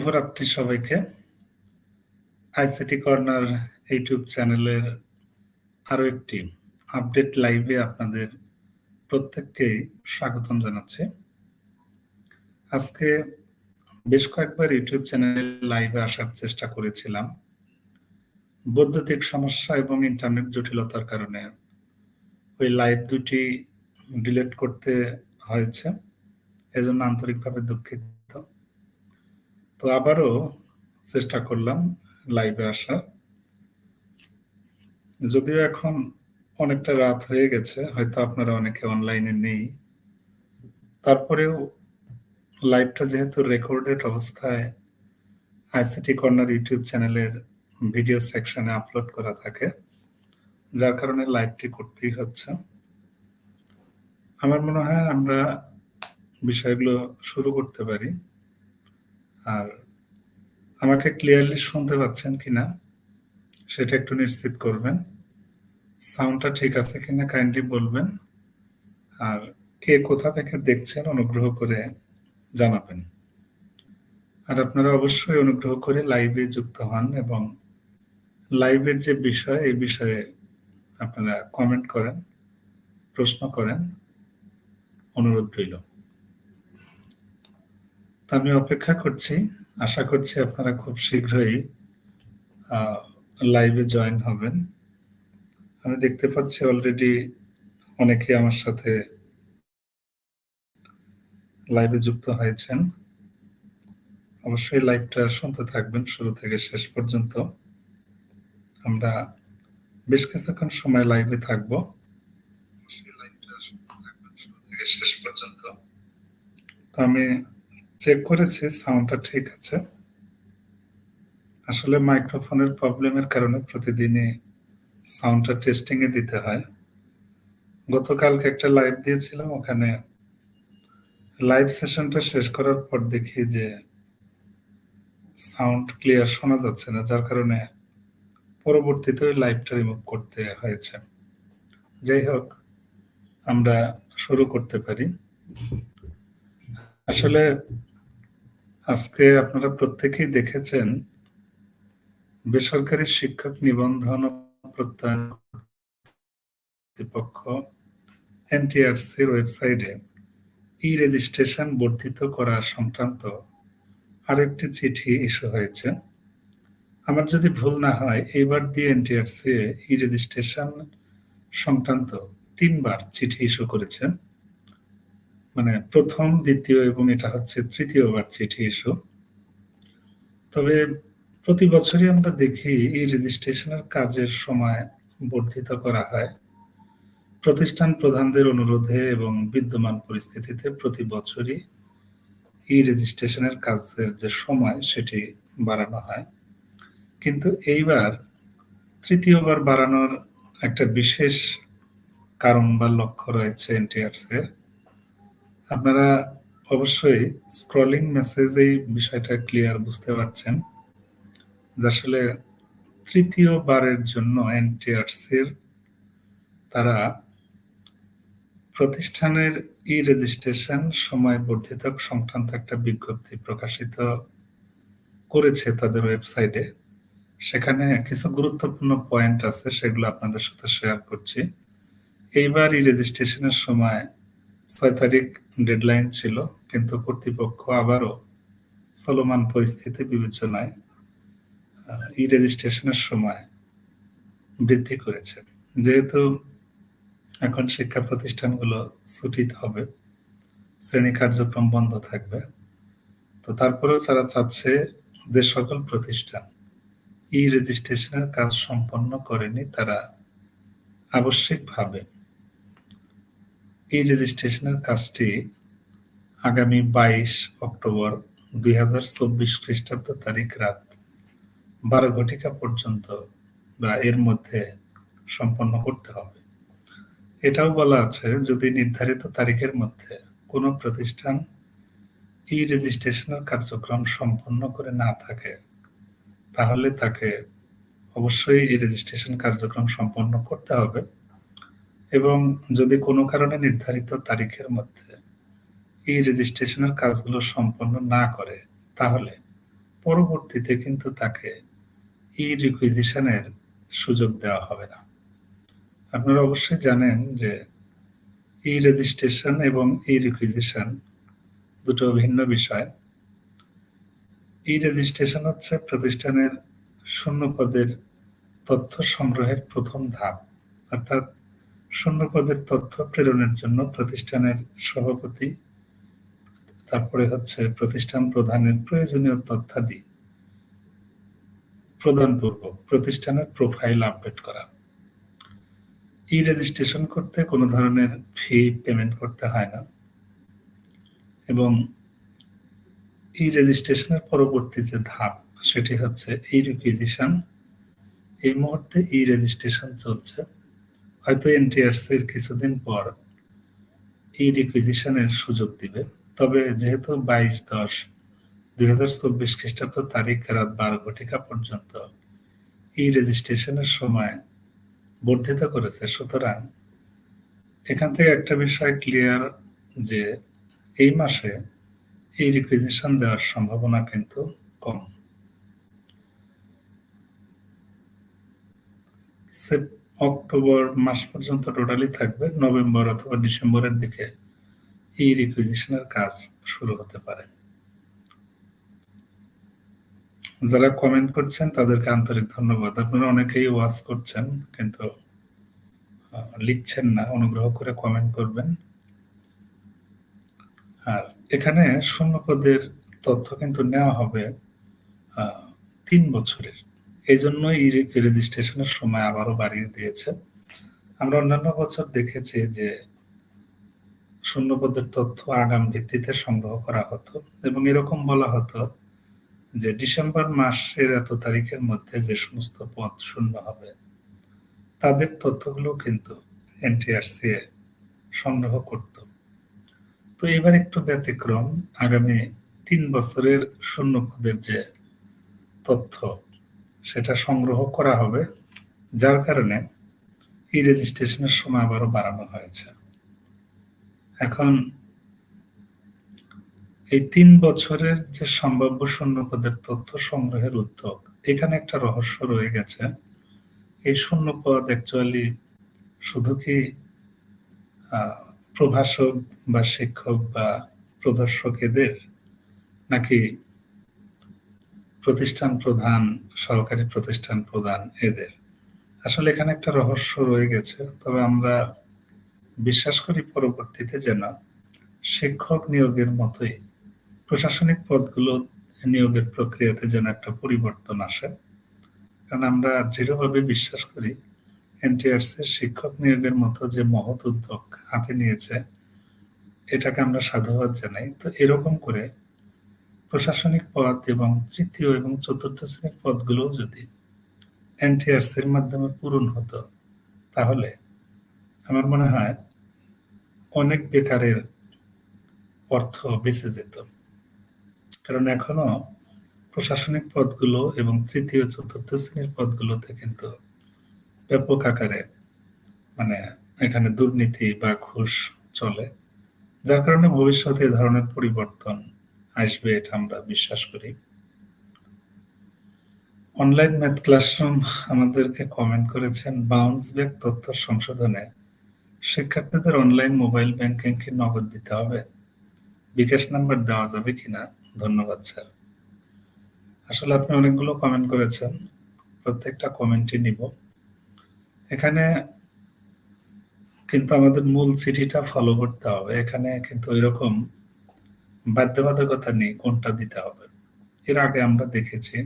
শুভরাত্রি সবাইকে। ICT corner YouTube চ্যানেলের আরও একটি আপডেট লাইভে আপনাদের প্রত্যেককে স্বাগতম জানাচ্ছি। আজকে বেশ কয়েকবার ইউটিউব চ্যানেলে লাইভে আসার চেষ্টা করেছিলাম। বৈদ্যুতিক সমস্যা এবং ইন্টারনেট জটিলতার কারণে ওই লাইভ দুটি ডিলিট করতে হয়েছে। এজন্য আন্তরিকভাবে দুঃখিত। তো আবারও চেষ্টা করলাম লাইভে আসার যদিও এখন অনেকটা রাত হয়ে গেছে, হয়তো আপনারা অনেকে অনলাইনে নেই। তারপরেও লাইভটা যেহেতু রেকর্ডেড অবস্থায় আইসিটি কর্নার ইউটিউব চ্যানেলের ভিডিও সেকশনে আপলোড করা থাকে, যার কারণে লাইভটি করতেই হচ্ছে। আমার মনে হয় আমরা বিষয়গুলো শুরু করতে পারি। আর আমাকে ক্লিয়ারলি শুনতে পাচ্ছেন কিনা, সেটা একটু নিশ্চিত করবেন। সাউন্ডটা ঠিক আছে কিনা কাইন্ডলি বলবেন। আর কে কোথা থেকে দেখছেন অনুগ্রহ করে জানাবেন। আর আপনারা অবশ্যই অনুগ্রহ করে লাইভে যুক্ত হন এবং লাইভের যে বিষয়, এই বিষয়ে আপনারা কমেন্ট করেন, প্রশ্ন করেন, অনুরোধ রইল। আমি অপেক্ষা করছি। আশা করছি আপনারা খুব শীঘ্রই লাইভে জয়েন হবেন। আমি দেখতে পাচ্ছি অলরেডি অনেকে আমার সাথে লাইভে যুক্ত হয়েছেন। অবশ্যই লাইভটা শুনতে থাকবেন, শুরু থেকে শেষ পর্যন্ত। আমরা বেশ কিছুক্ষণ সময় লাইভে থাকব। শেষ পর্যন্ত। তো আমি চেক করেছি সাউন্ডটা ঠিক আছে। আসলে মাইক্রোফোনের প্রবলেমের কারণে প্রতিদিনই সাউন্ডটা টেস্টিং এ দিতে হয়। গতকালকে একটা লাইভ দিয়েছিলাম, ওখানে লাইভ সেশনটা শেষ করার পর দেখি যে সাউন্ড ক্লিয়ার শোনা যাচ্ছে না, যার কারণে পরবর্তীতে ওই লাইভটা রিমুভ করতে হয়েছে। যাই হোক, আমরা শুরু করতে পারি। আসলে আজকে আপনারা প্রত্যেকেই দেখেছেন বেসরকারি শিক্ষক নিবন্ধন প্রত্যয়ন কর্তৃপক্ষ এনটিআরসির ওয়েবসাইটে ই রেজিস্ট্রেশন বর্ধিত করা সংক্রান্ত আরেকটি চিঠি ইস্যু হয়েছে। আমার যদি ভুল না হয়, এইবার দিয়ে এনটিআরসি ই রেজিস্ট্রেশন সংক্রান্ত তিনবার চিঠি ইস্যু করেছে। মানে প্রথম, দ্বিতীয় এবং এটা হচ্ছে তৃতীয়বার চিঠি ইস্যু তবে প্রতি বছরই আমরা দেখি এই রেজিস্ট্রেশনের কাজের সময় বর্ধিত করা হয়। প্রতিষ্ঠান প্রধানদের অনুরোধে এবং বিদ্যমান পরিস্থিতিতে প্রতি বছরই ই রেজিস্ট্রেশনের কাজের যে সময়, সেটি বাড়ানো হয়। কিন্তু এইবার তৃতীয়বার বাড়ানোর একটা বিশেষ কারণ বা লক্ষ্য রয়েছে এনটিআরস এর আপনারা অবশ্যই স্ক্রলিং মেসেজ এই বিষয়টা ক্লিয়ার বুঝতে পারছেন, যে আসলে তৃতীয়বারের জন্য এনটিআরসির তারা প্রতিষ্ঠানের ই রেজিস্ট্রেশন সময় বর্ধিত সংক্রান্ত একটা বিজ্ঞপ্তি প্রকাশিত করেছে তাদের ওয়েবসাইটে সেখানে কিছু গুরুত্বপূর্ণ পয়েন্ট আছে, সেগুলো আপনাদের সাথে শেয়ার করছি। এইবার ই রেজিস্ট্রেশনের সময় ছয় তারিখ ডেডলাইন ছিল, কিন্তু কর্তৃপক্ষ আবারও চলমান পরিস্থিতি বিবেচনায় ই রেজিস্ট্রেশনের সময় বৃদ্ধি করেছে। যেহেতু এখন শিক্ষা প্রতিষ্ঠানগুলো ছুটিতে হবে, শ্রেণি কার্যক্রম বন্ধ থাকবে, তো তারপরেও তারা চাচ্ছে যে সকল প্রতিষ্ঠান ই রেজিস্ট্রেশনের কাজ সম্পন্ন করেনি, তারা আবশ্যিকভাবে এই রেজিস্ট্রেশনের কাজটি আগামী বাইশ অক্টোবর দুই হাজার চব্বিশ খ্রিস্টাব্দ তারিখ রাত বারো ঘটিকা পর্যন্ত বা এর মধ্যে সম্পন্ন করতে হবে। এটাও বলা আছে, যদি নির্ধারিত তারিখের মধ্যে কোনো প্রতিষ্ঠান ই রেজিস্ট্রেশনের কার্যক্রম সম্পন্ন করে না থাকে, তাহলে তাকে অবশ্যই এই রেজিস্ট্রেশন কার্যক্রম সম্পন্ন করতে হবে। এবং যদি কোনো কারণে নির্ধারিত তারিখের মধ্যে এই রেজিস্ট্রেশনের কাজগুলো সম্পন্ন না করে, তাহলে পরবর্তীতে কিন্তু তাকে ই রিকুইজিশনের সুযোগ দেওয়া হবে না। আপনারা অবশ্যই জানেন যে ই রেজিস্ট্রেশন এবং ই রিকুইজিশন দুটো ভিন্ন বিষয়। ই রেজিস্ট্রেশন হচ্ছে প্রতিষ্ঠানের শূন্য পদের তথ্য সংগ্রহের প্রথম ধাপ, অর্থাৎ শূন্য পদের তথ্য প্রেরণের জন্য প্রতিষ্ঠানের সভাপতি, তারপরে হচ্ছে প্রতিষ্ঠান প্রধানের প্রয়োজনীয় তথ্যাদি প্রদান প্রদানপূর্বক প্রতিষ্ঠানের প্রোফাইল আপডেট করা। ই রেজিস্ট্রেশন করতে কোনো ধরনের ফি পেমেন্ট করতে হয় না। এবং ই রেজিস্ট্রেশনের পরবর্তী যে ধাপ, সেটি হচ্ছে ই রিকুইজিশন এই মুহূর্তে ই রেজিস্ট্রেশন চলছে। হয়তো এনটিআরসি এর কিছুদিন পর ই রিকুইজিশনের সুযোগ দিবে। তবে যেহেতু বাইশ দশ দুই হাজার চব্বিশ খ্রিস্টাব্দ তারিখ রাত বারো ঘটিকা পর্যন্ত ই রেজিস্ট্রেশনের সময় বর্ধিত করেছে, সুতরাং এখান থেকে একটা বিষয় ক্লিয়ার যে এই মাসে এই রিকুইজিশন দেওয়ার সম্ভাবনা কিন্তু কম। অক্টোবর মাস পর্যন্ত টোটালি থাকবে। নভেম্বর অথবা ডিসেম্বরের দিকে এই রিকুইজিশনের কাজ শুরু হতে পারে। যারা কমেন্ট করছেন, তাদেরকে আন্তরিক ধন্যবাদ। আপনারা অনেকেই ওয়াচ করছেন, কিন্তু লিখছেন না। অনুগ্রহ করে কমেন্ট করবেন। আর এখানে শূন্য পদের তথ্য কিন্তু নেওয়া হবে তিন বছরের। এই জন্য রেজিস্ট্রেশনের সময় আবারও বাড়িয়ে দিয়েছে। আমরা অন্যান্য বছর দেখেছি যে শূন্য পদের তথ্য আগাম ভিত্তিতে সংগ্রহ করা হতো এবং এরকম বলা হতো যে ডিসেম্বর মাসের এত তারিখের মধ্যে যে সমস্ত পদ শূন্য হবে, তাদের তথ্যগুলো কিন্তু এনটিআরসি সংগ্রহ করত। তো এবার একটু ব্যতিক্রম, আগামী তিন বছরের শূন্য পদের যে তথ্য সেটা সংগ্রহ করা হবে, যার কারণে ই রেজিস্ট্রেশনের সময় আবারও বাড়ানো হয়েছে। এখন এই তিন বছরের যে সম্ভাব্য শূন্য পদের তথ্য সংগ্রহের উদ্যোগ, এখানে একটা রহস্য রয়ে গেছে। এই শূন্যপদ অ্যাকচুয়ালি শুধু কি প্রভাষক বা শিক্ষক বা প্রদর্শক এদের, নাকি প্রতিষ্ঠান প্রধান সহকারী প্রতিষ্ঠান প্রধান এদের। আসলে এখানে একটা রহস্য রয়ে গেছে, তবে আমরা বিশ্বাস করি পরবর্তীতে যেন শিক্ষক নিয়োগের মতোই প্রশাসনিক পদগুলো নিয়োগের প্রক্রিয়াতে যেন একটা পরিবর্তন আসে। কারণ আমরা দৃঢ়ভাবে বিশ্বাস করি এনটিআরসি শিক্ষক নিয়োগের মতো যে মহৎ উদ্যোগ হাতে নিয়েছে, এটাকে আমরা সাধুবাদ জানাই। তো এরকম করে প্রশাসনিক পদ এবং তৃতীয় এবং চতুর্থ শ্রেণির পদগুলো যদি এনটিআরসির মাধ্যমে পূরণ হতো, তাহলে আমার মনে হয় অনেক বেকারের অর্থ বেঁচে যেত। কারণ এখনও প্রশাসনিক পদগুলো এবং তৃতীয়, চতুর্থ শ্রেণির পদগুলোতে কিন্তু ব্যাপক আকারে মানে এখানে দুর্নীতি বা ঘুষ চলে, যার কারণে ভবিষ্যতে এ ধরনের পরিবর্তন আসবে এটা আমরা বিশ্বাস করি। অনলাইন ম্যাথ ক্লাসরুম আমাদেরকে কমেন্ট করেছেন বাউন্স ব্যাক তথ্য সংশোধনে। শিক্ষার্থীদের অনলাইন মোবাইল ব্যাংকিং কি নগদ দিতে হবে? বিকাশ নাম্বার দেওয়া যাবে কিনা? ধন্যবাদ স্যার আসলে আপনি অনেকগুলো কমেন্ট করেছেন, প্রত্যেকটা কমেন্টই নিব। এখানে কিন্তু আমাদের মূল চিঠিটা ফলো করতে হবে। এখানে কিন্তু এরকম বাধ্যবাধকতা নেই, কোনটা দিতে হবে? এর আগে আমরা দেখেছি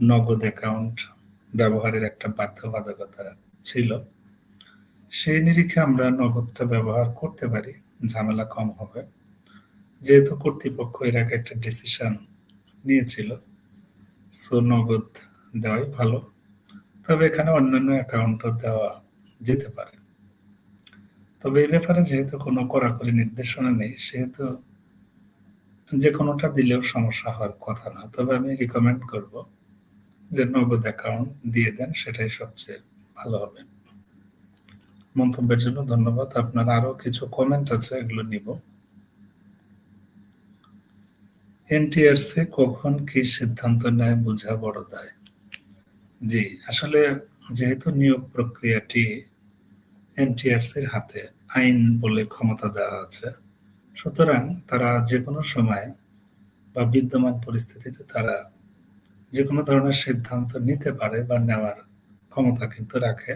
নগদ অ্যাকাউন্ট ব্যবহারের একটা বাধ্যবাধকতা ছিল। সেই নিরিখে আমরা নগদটা ব্যবহার করতে পারি, ঝামেলা কম হবে। যেহেতু কর্তৃপক্ষ এর আগে একটা ডিসিশন নিয়েছিল সো নগদ দেওয়াই ভালো। তবে এখানে অন্যান্য অ্যাকাউন্টও দেওয়া যেতে পারে। তবে এই ব্যাপারে যেহেতু কোনো কড়াকড়ি নির্দেশনা নেই, সেহেতু যে কোনোটা দিলেও সমস্যা হওয়ার কথা না। তবে আমি রিকমেন্ড করব যে নগদ অ্যাকাউন্ট দিয়ে দেন, সেটাই সবচেয়ে ভালো হবে। মন্তব্যের জন্য ধন্যবাদ। আপনার আরও কিছু কমেন্ট আছে, এগুলো নিব। এনটিআরসি কখন কি সিদ্ধান্ত নেয় বোঝা বড় দায়। জি, আসলে যেহেতু নিয়োগ প্রক্রিয়াটি এনটিআরসির হাতে আইন বলে ক্ষমতা দেওয়া আছে সুতরাং তারা যে কোনো সময় বা বিদ্যমান পরিস্থিতিতে তারা যে কোনো ধরনের সিদ্ধান্ত নিতে পারে বা নেওয়ার ক্ষমতা কিন্তু রাখে।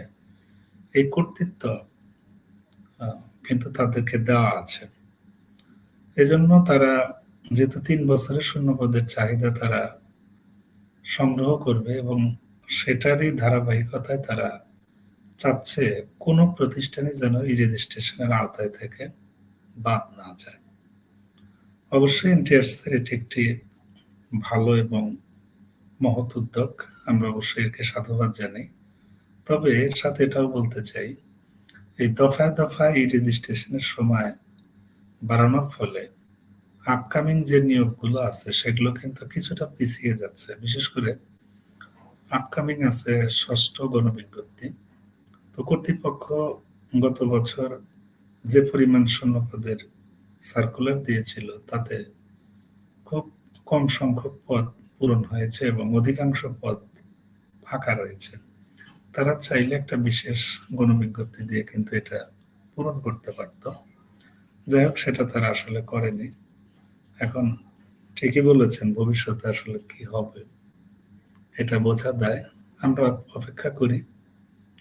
এই কর্তৃত্ব কিন্তু তাদেরকে দেওয়া আছে। এজন্য তারা যেহেতু তিন বছরের শূন্য পদের চাহিদা তারা সংগ্রহ করবে এবং সেটারই ধারাবাহিকতায় তারা চাচ্ছে কোনো প্রতিষ্ঠানে যেন এই রেজিস্ট্রেশনের আওতায় থেকে বাদ না যায়। অবশ্যই এনটিআরসির একটি ভালো এবং মহৎ উদ্যোগ, আমরা অবশ্যই একে সাধুবাদ জানাই। তবে এর সাথে এটাও বলতে চাই, এই দফায় দফায় এই রেজিস্ট্রেশনের সময় বাড়ানোর ফলে আপকামিং যে নিয়োগগুলো আছে, সেগুলো কিন্তু কিছুটা পিছিয়ে যাচ্ছে। বিশেষ করে আপকামিং আছে ষষ্ঠ গণবিজ্ঞপ্তি। তো কর্তৃপক্ষ গত বছর যে পরিমাণ শূন্যপদের সার্কুলার দিয়েছিল, তাতে খুব কম সংখ্যক পদ পূরণ হয়েছে এবং অধিকাংশ পদ ফাঁকা রয়েছে। তারা চাইলে একটা বিশেষ গণবিজ্ঞপ্তি দিয়ে কিন্তু এটা পূরণ করতে পারত। যাই হোক, সেটা তারা আসলে করেনি। এখন ঠিকই বলেছেন, ভবিষ্যতে আসলে কি হবে, এটা বোঝা দেয়। আমরা অপেক্ষা করি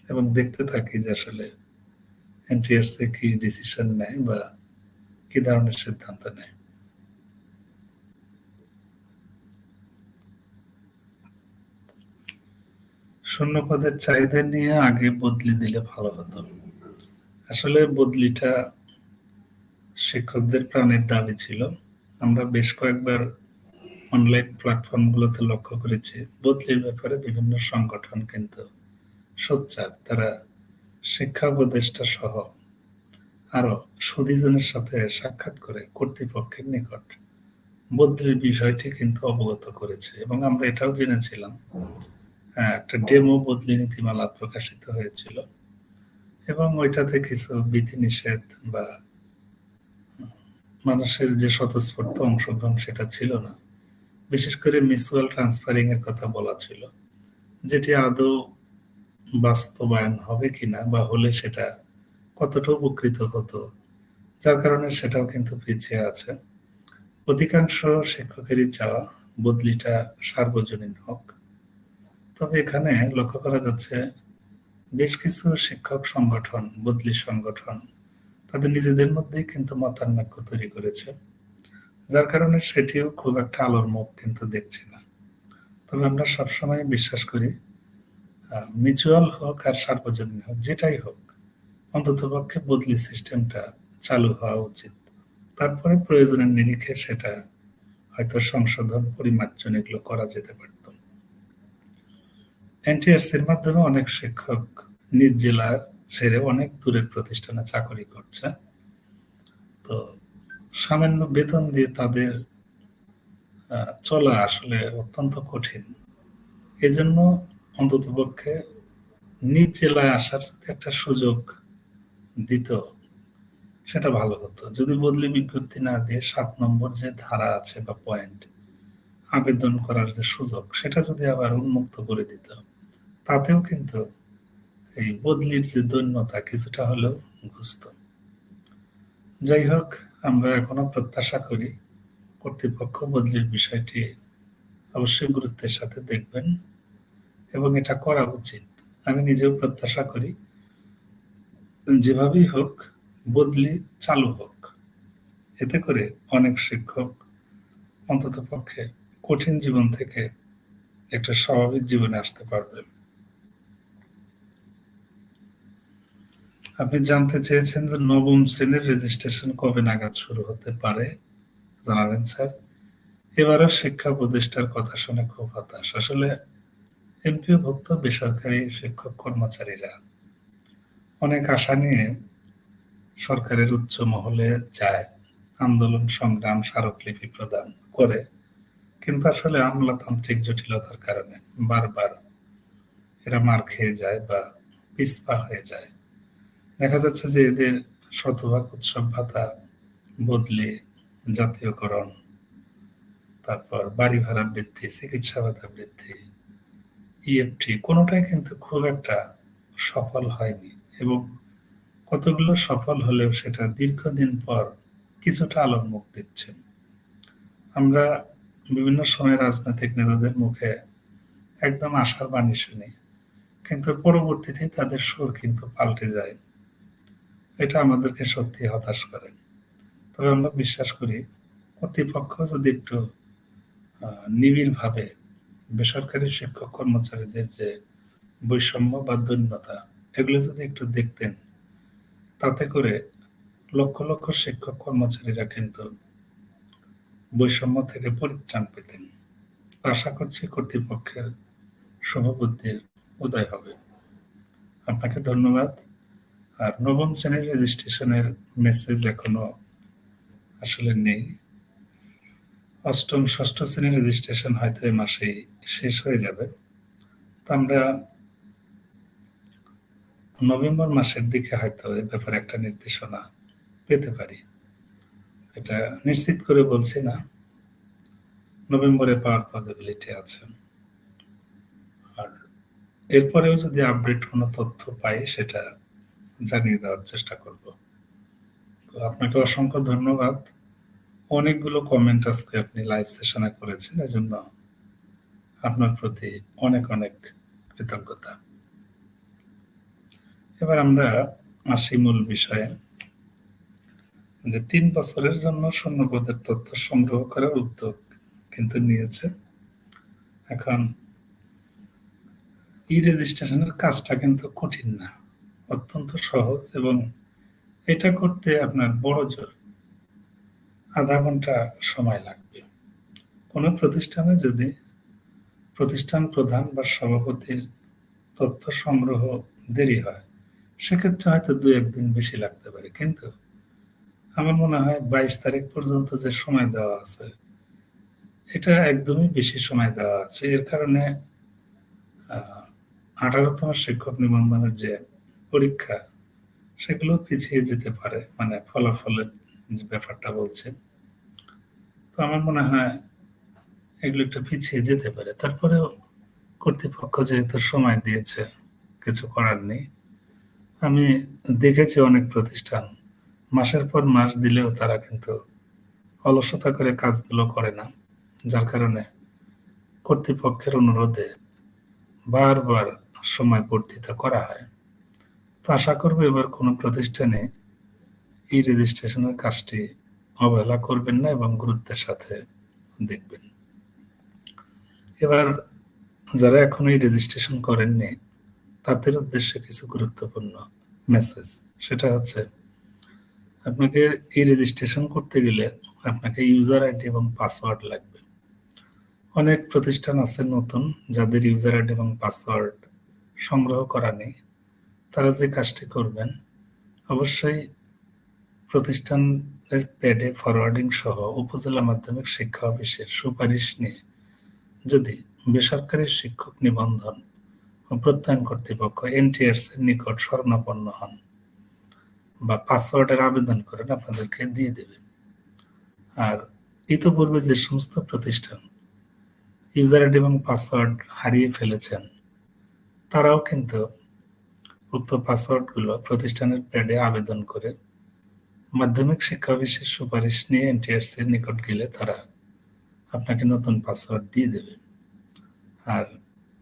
এবং দেখতে থাকি যে আসলে এনটিআরসি কি ডিসিশন নেয় বা কি ধরনের সিদ্ধান্ত নেয়? শূন্য পদের চাহিদা নিয়ে আগে বদলি দিলে ভালো হতো। আসলে বদলিটা শিক্ষকদের প্রাণের দাবি ছিল। আমরা বেশ কয়েকবার অনলাইন প্ল্যাটফর্মগুলোতে লক্ষ্য করেছি, বদলির ব্যাপারে বিভিন্ন সংগঠন কিন্তু সোচ্চার। তারা শিক্ষা উপদেষ্টা সহ আরও সুদীজনের সাথে সাক্ষাৎ করে কর্তৃপক্ষের নিকট বদলির বিষয়টি কিন্তু অবগত করেছে। এবং আমরা এটাও জেনেছিলাম একটা ডেমো বদলি নীতিমালা প্রকাশিত হয়েছিল। এবং ওইটাতে কিছু বিধিনিষেধ বা মানুষের যে স্বতঃস্ফূর্ত অংশগ্রহণ সেটা ছিল না। বিশেষ করে মিউচুয়াল ট্রান্সফারিং এর কথা বলা ছিল, যেটি আদৌ বাস্তবায়ন হবে কিনা বা হলে সেটা কতটা উপকৃত হতো, যার কারণে সেটাও কিন্তু পিছিয়ে আছে। অধিকাংশ শিক্ষকেরই চাওয়া বদলিটা সার্বজনীন হোক। তবে এখানে লক্ষ্য করা যাচ্ছে, বেশ কিছু শিক্ষক সংগঠন, বদলি সংগঠন তাদের নিজেদের মধ্যেই কিন্তু মতানৈক্য তৈরি করেছে, যার কারণে সেটিও খুব একটা আলোর মুখ কিন্তু দেখছি না। তবে আমরা সবসময় বিশ্বাস করি মিউচুয়াল হোক আর সার্বজনীন হোক, যেটাই হোক অন্তত পক্ষে বদলি সিস্টেমটা চালু হওয়া উচিত। তারপরে প্রয়োজনের নিরিখে সেটা হয়তো সংশোধন, পরিমার্জন এগুলো করা যেতে পারত। এনটিআরসির মাধ্যমে অনেক শিক্ষক নিজ জেলা ছেড়ে অনেক দূরের প্রতিষ্ঠানে চাকরি করছে। তো সামান্য বেতন দিয়ে তাদের চলা আসলে অত্যন্ত কঠিন। এজন্য অন্তত পক্ষে নিজ জেলায় আসার একটা সুযোগ দিত, সেটা ভালো হতো। যদি বদলি বিজ্ঞপ্তি না দিয়ে সাত নম্বর যে ধারা আছে বা পয়েন্ট আবেদন করার যে সুযোগ, সেটা যদি আবার উন্মুক্ত করে দিত, তাতেও কিন্তু এই বদলির যে দৈন্যতা কিছুটা হলেও ঘুষত। যাই হোক, আমরা এখনও প্রত্যাশা করি কর্তৃপক্ষ বদলির বিষয়টি অবশ্যই গুরুত্বের সাথে দেখবেন। এবং এটা করা উচিত। আমি নিজেও প্রত্যাশা করি, যেভাবেই হোক, বদলি চালু হোক। এতে করে অনেক শিক্ষক অন্তত পক্ষে কঠিন জীবন থেকে একটা স্বাভাবিক জীবনে আসতে পারবেন আপনি জানতে চেয়েছেন যে নবম শ্রেণির রেজিস্ট্রেশন কবে নাগাদ শুরু হতে পারে? জানাবেন, স্যার। এবারও শিক্ষা প্রতিষ্ঠার কথা শুনে খুব হতাশ। আসলে এমপিওভুক্ত বেসরকারি শিক্ষক কর্মচারীরা অনেক আশা নিয়ে সরকারের উচ্চ মহলে যায় আন্দোলন সংগ্রাম স্মারকলিপি প্রদান করে। কিন্তু আসলে আমলাতান্ত্রিক জটিলতার কারণে বারবার এরা মার খেয়ে যায় বা পিসপা হয়ে যায়। দেখা যাচ্ছে যে এদের শতভাগ উৎসব ভাতা বদলে জাতীয়করণ তারপর বাড়ি ভাড়া বৃদ্ধি, চিকিৎসা ভাতা বৃদ্ধি, ইএফটি কোনোটাই কিন্তু খুব একটা সফল হয়নি এবং কতগুলো সফল হলেও সেটা দীর্ঘদিন পর কিছুটা আলোর মুখ দিচ্ছে। আমরা বিভিন্ন সময় রাজনৈতিক নেতাদের মুখে একদম আশার বাণী শুনি। কিন্তু পরবর্তীতে তাদের সুর কিন্তু পাল্টে যায়। এটা আমাদেরকে সত্যি হতাশ করে। তবে আমরা বিশ্বাস করি কর্তৃপক্ষ যদি একটু নিবিড়ভাবে বেসরকারি শিক্ষক কর্মচারীদের যে বৈষম্য বা দৈন্যতা এগুলো যদি একটু দেখতেন, তাতে করে লক্ষ, লক্ষ শিক্ষক কর্মচারীরা কিন্তু বৈষম্য থেকে পরিত্রাণ পেতেন। আশা করছি কর্তৃপক্ষের শুভবুদ্ধির উদয় হবে। আপনাকে ধন্যবাদ। আর নবম শ্রেণির রেজিস্ট্রেশনের মেসেজ এখনও আসলে নেই। অষ্টম, ষষ্ঠ শ্রেণির রেজিস্ট্রেশন হয়তো এই মাসেই শেষ হয়ে যাবে। তো আমরা নভেম্বর মাসের দিকে হয়তো এ ব্যাপারে একটা নির্দেশনা পেতে পারি। এটা নিশ্চিত করে বলছি না। নভেম্বরে পাওয়ার পসিবিলিটি আছে। আর এরপরেও যদি আপডেট কোনো তথ্য পাই সেটা জানিয়ে দেওয়ার চেষ্টা করব। তো আপনাকে অসংখ্য ধন্যবাদ। অনেকগুলো কমেন্ট আজকে আপনি লাইভ সেশনে করেছেন। এজন্য আপনার প্রতি অনেক, অনেক কৃতজ্ঞতা। এবার আমরা আসি মূল বিষয়ে। যে ৩ বছরের জন্য শূন্যপদের তথ্য সংগ্রহ করার উদ্যোগ কিন্তু নিয়েছে। এখন ই-রেজিস্ট্রেশনের কাজটা কিন্তু কঠিন না। অত্যন্ত সহজ এবং এটা করতে আপনার বড়জোর ০.৫ ঘণ্টা সময় লাগবে। কোনো প্রতিষ্ঠানে যদি প্রতিষ্ঠান প্রধান বা সভাপতির তথ্য সংগ্রহ দেরি হয়, সেক্ষেত্রে হয়তো দু একদিন বেশি লাগতে পারে। কিন্তু আমার মনে হয় ২২ তারিখ পর্যন্ত যে সময় দেওয়া আছে, এটা একদমই বেশি সময় দেওয়া আছে। এর কারণে আ ১৮ শিক্ষক নিবন্ধনের যে পরীক্ষা, সেগুলো পিছিয়ে যেতে পারে। মানে ফলাফলের ব্যাপারটা বলছি। তো আমার মনে হয় এগুলো একটু পিছিয়ে যেতে পারে। তারপরেও কর্তৃপক্ষ যেহেতু সময় দিয়েছে, কিছু করার নেই। আমি দেখেছি অনেক প্রতিষ্ঠান মাসের পর মাস দিলেও তারা কিন্তু অলসতা করে কাজগুলো করে না। যার কারণে কর্তৃপক্ষের অনুরোধে বারবার সময় বর্ধিত করা হয়। তো আশা করব এবার কোনো প্রতিষ্ঠানে ই-রেজিস্ট্রেশনের কাজটি অবহেলা করবেন না এবং গুরুত্বের সাথে দেখবেন। এবার যারা এখনও এই রেজিস্ট্রেশন করেননি, তাদের উদ্দেশ্যে কিছু গুরুত্বপূর্ণ মেসেজ। সেটা হচ্ছে আপনাকে ই-রেজিস্ট্রেশন করতে গেলে আপনাকে ইউজার আইডি এবং পাসওয়ার্ড লাগবে। অনেক প্রতিষ্ঠান আছে নতুন যাদের ইউজার আইডি এবং পাসওয়ার্ড সংগ্রহ করা নেই। তারা যে কাজটি করবেন, অবশ্যই প্রতিষ্ঠানের প্যাডে ফরওয়ার্ডিং সহ উপজেলা মাধ্যমিক শিক্ষা অফিসের সুপারিশ নিয়ে যদি বেসরকারি শিক্ষক নিবন্ধন ও প্রত্যয়ন কর্তৃপক্ষ এনটিআরসি এর নিকট শরণাপন্ন হন বা পাসওয়ার্ডের আবেদন করেন আপনাদেরকে দিয়ে দেবে। আর ইতপূর্বে যে সমস্ত প্রতিষ্ঠান ইউজার আইডি এবং পাসওয়ার্ড হারিয়ে ফেলেছেন, তারাও কিন্তু উক্ত পাসওয়ার্ডগুলো প্রতিষ্ঠানের প্যাডে আবেদন করে মাধ্যমিক শিক্ষা অফিসের সুপারিশ নিয়ে এনটিআরসি এর নিকট গেলে তারা আপনাকে নতুন পাসওয়ার্ড দিয়ে দেবে। আর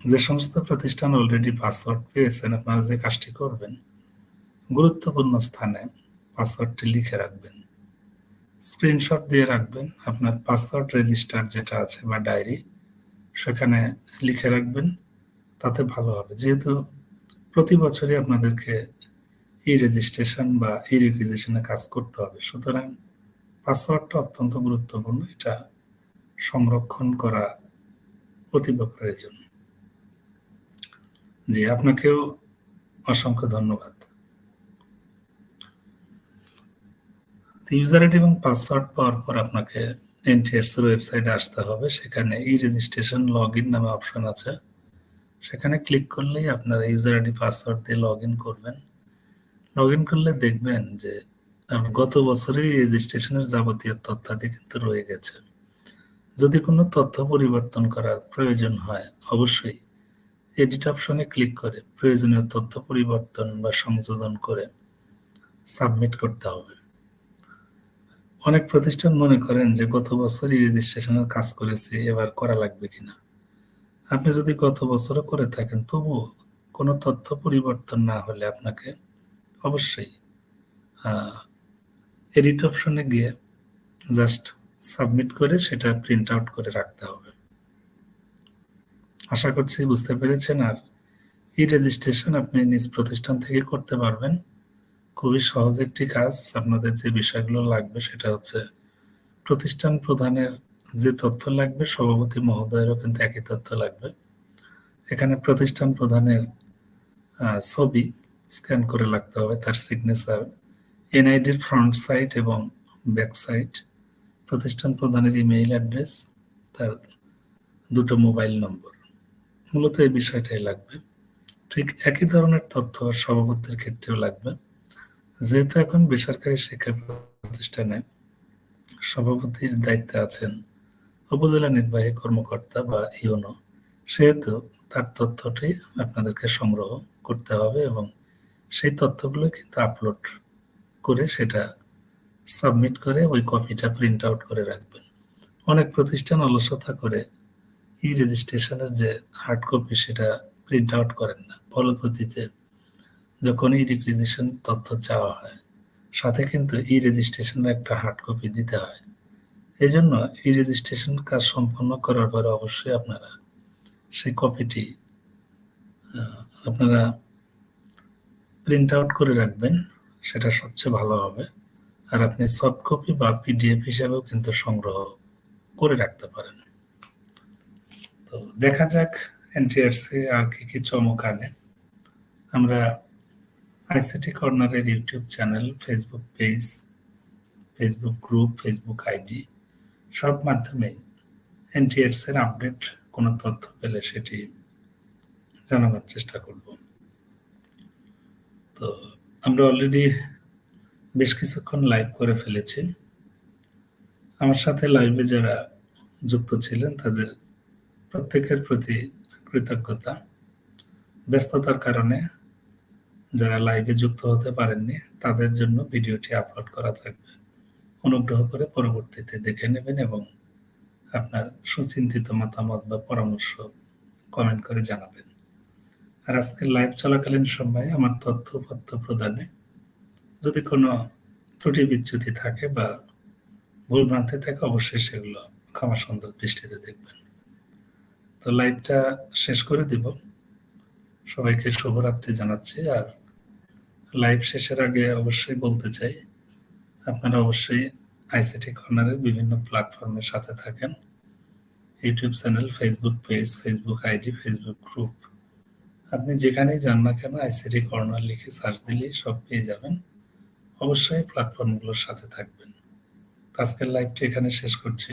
যে সমস্ত প্রতিষ্ঠান অলরেডি পাসওয়ার্ড পেয়েছেন, আপনারা যে কাজটি করবেন, গুরুত্বপূর্ণ স্থানে পাসওয়ার্ডটি লিখে রাখবেন। স্ক্রিনশট দিয়ে রাখবেন। আপনার পাসওয়ার্ড রেজিস্টার যেটা আছে বা ডায়েরি, সেখানে লিখে রাখবেন। তাতে ভালো হবে। যেহেতু প্রতি বছরই আপনাদেরকে ই-রেজিস্ট্রেশন বা ই-রিকুইজিশন এ কাজ করতে হবে। সুতরাং পাসওয়ার্ডটা অত্যন্ত গুরুত্বপূর্ণ। এটা সংরক্ষণ করা অতীব প্রয়োজন। জি, আপনাকেও অসংখ্য ধন্যবাদ। ইউজার আইডি এবং পাসওয়ার্ড পাওয়ার পর আপনাকে এনটিএস এর ওয়েবসাইটে আসতে হবে। সেখানে ই-রেজিস্ট্রেশন লগ ইন নামে অপশন আছে। সেখানে ক্লিক করলেই আপনার ইউজার আইডি পাসওয়ার্ড দিয়ে লগ ইন করবেন। লগইন করলে দেখবেন যে গত বছরের রেজিস্ট্রেশনের যাবতীয় তথ্যাদি কিন্তু রয়ে গেছে। যদি কোনো তথ্য পরিবর্তন করার প্রয়োজন হয়, অবশ্যই এডিট অপশনে ক্লিক করে প্রয়োজনীয় তথ্য পরিবর্তন বা সংযোজন করে সাবমিট করতে হবে অনেক প্রতিষ্ঠান মনে করেন যে, গত বছরই রেজিস্ট্রেশনের কাজ করেছে, এবার করা লাগবে কিনা আপনি যদি গত বছরও করে থাকেন, তবুও কোনো তথ্য পরিবর্তন না হলে আপনাকে অবশ্যই। এডিট অপশনে গিয়ে জাস্ট সাবমিট করে সেটা প্রিন্ট আউট করে রাখতে হবে। আশা করছি বুঝতে পেরেছেন। আর ই রেজিস্ট্রেশন আপনি নিজ প্রতিষ্ঠান থেকে করতে পারবেন। খুবই সহজ একটি কাজ। আপনাদের যে বিষয়গুলো লাগবে সেটা হচ্ছে প্রতিষ্ঠান প্রধানের যে তথ্য লাগবে, সভাপতি মহোদয়েরও কিন্তু একই তথ্য লাগবে। এখানে প্রতিষ্ঠান প্রধানের ছবি স্ক্যান করে লাগতে হবে, তার সিগনেচার। এনআইডির ফ্রন্ট সাইড এবং ব্যাক সাইড। প্রতিষ্ঠান প্রধানের ইমেইল অ্যাড্রেস, তার দুটো মোবাইল নম্বর। মূলত এই বিষয়টাই লাগবে। ঠিক একই ধরনের তথ্য সভাপতির ক্ষেত্রেও লাগবে। যেহেতু এখন বেসরকারি শিক্ষা প্রতিষ্ঠানে সভাপতির দায়িত্বে আছেন উপজেলা নির্বাহী কর্মকর্তা বা ইউনো সেহেতু তার তথ্যটি আপনাদেরকে সংগ্রহ করতে হবে এবং সেই তথ্যগুলো কিন্তু আপলোড করে সেটা সাবমিট করে ওই কপিটা প্রিন্ট আউট করে রাখবেন। অনেক প্রতিষ্ঠান অলসতা করে ই রেজিস্ট্রেশনের যে হার্ড কপি সেটা প্রিন্ট আউট করেন না। ফলপ্রতিতে যখন ই রিকুইজিশন তথ্য চাওয়া হয়, সাথে কিন্তু ই রেজিস্ট্রেশনের একটা হার্ড কপি দিতে হয়। এই জন্য ই রেজিস্ট্রেশন কাজ সম্পন্ন করার পরে অবশ্যই আপনারা সেই কপিটি আপনারা প্রিন্ট আউট করে রাখবেন, সেটা সবচেয়ে ভালো হবে। আর আপনি সফট কপি বা পিডিএফ হিসাবেও কিন্তু সংগ্রহ করে রাখতে পারেন। তো দেখা যাক এনটিআরসি আর কি কি চমক আনে। আমরা আইসিটি কর্নারের YouTube channel Facebook page Facebook group Facebook ID সব মাধ্যমেই এনটিএস এর আপডেট কোনো তথ্য পেলে সেটি জানানোর চেষ্টা করব। তো আমরা অলরেডি বেশ কিছুক্ষণ লাইভ করে ফেলেছি। আমার সাথে লাইভে যারা যুক্ত ছিলেন, তাদের প্রত্যেকের প্রতি কৃতজ্ঞতা। ব্যস্ততার কারণে যারা লাইভে যুক্ত হতে পারেননি, তাদের জন্য ভিডিওটি আপলোড করা থাকবে। অনুগ্রহ করে পরবর্তীতে দেখে নেবেন এবং আপনার সুচিন্তিত মতামত বা পরামর্শ কমেন্ট করে জানাবেন। আর আজকের লাইভ চলাকালীন সময়ে আমার তথ্য পথ্য প্রদানে যদি কোনো ত্রুটি বিচ্যুতি থাকে বা ভুল ভ্রান্তি থাকে, অবশ্যই সেগুলো ক্ষমা সুন্দর দৃষ্টিতে দেখবেন। তো লাইভটা শেষ করে দিব। সবাইকে শুভরাত্রি জানাচ্ছি। আর লাইভ শেষের আগে অবশ্যই বলতে চাই, আপনারা অবশ্যই আইসিটি কর্নারের বিভিন্ন প্ল্যাটফর্মের সাথে থাকেন। YouTube channel Facebook page Facebook ID Facebook group আপনি যেখানেই যান না কেন আইসিডি কর্নার লিখে সার্চ দিলেই সব পেয়ে যাবেন। অবশ্যই প্ল্যাটফর্মগুলোর সাথে থাকবেন। আজকের লাইভটি এখানে শেষ করছি।